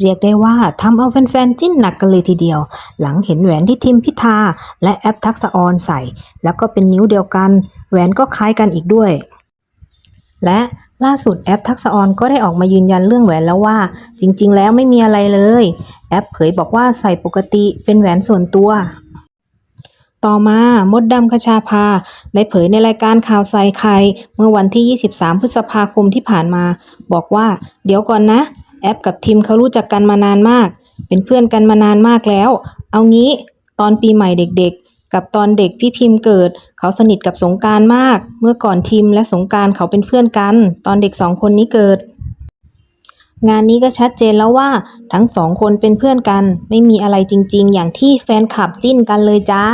เรียกได้ว่าทำเอาแฟนๆจิ้นหนักกันเลยทีเดียว หลังเห็นแหวนที่ทิมพิธาและแอปทักษะออนใส่ แล้วก็เป็นนิ้วเดียวกัน แหวนก็คล้ายกันอีกด้วย และล่าสุดแอปทักษะออนก็ได้ออกมายืนยันเรื่องแหวนแล้วว่า จริง ๆ แล้วไม่มีอะไรเลย แอปเผยบอกว่าใส่ปกติเป็นแหวนส่วนตัว ต่อมามดดำคชาภาได้เผยในรายการข่าวใส่ไข่เมื่อวันที่ 23 พฤษภาคมที่ผ่านมา บอกว่า เดี๋ยวก่อนนะ แอปกับทิมเขารู้จักกันมานานมาก เป็นเพื่อนกันมานานมากแล้ว เอางี้ ตอนปีใหม่เด็กๆ กับตอนเด็กพี่พิมพ์เกิด เขาสนิทกับสงการมาก เมื่อก่อนทิมและสงการเขาเป็นเพื่อนกัน ตอนเด็กสองคนนี้เกิด งานนี้ก็ชัดเจนแล้วว่า ทั้งสองคนเป็นเพื่อนกัน ไม่มีอะไรจริง ๆ อย่างที่แฟนคลับจิ้นกันเลยจ้า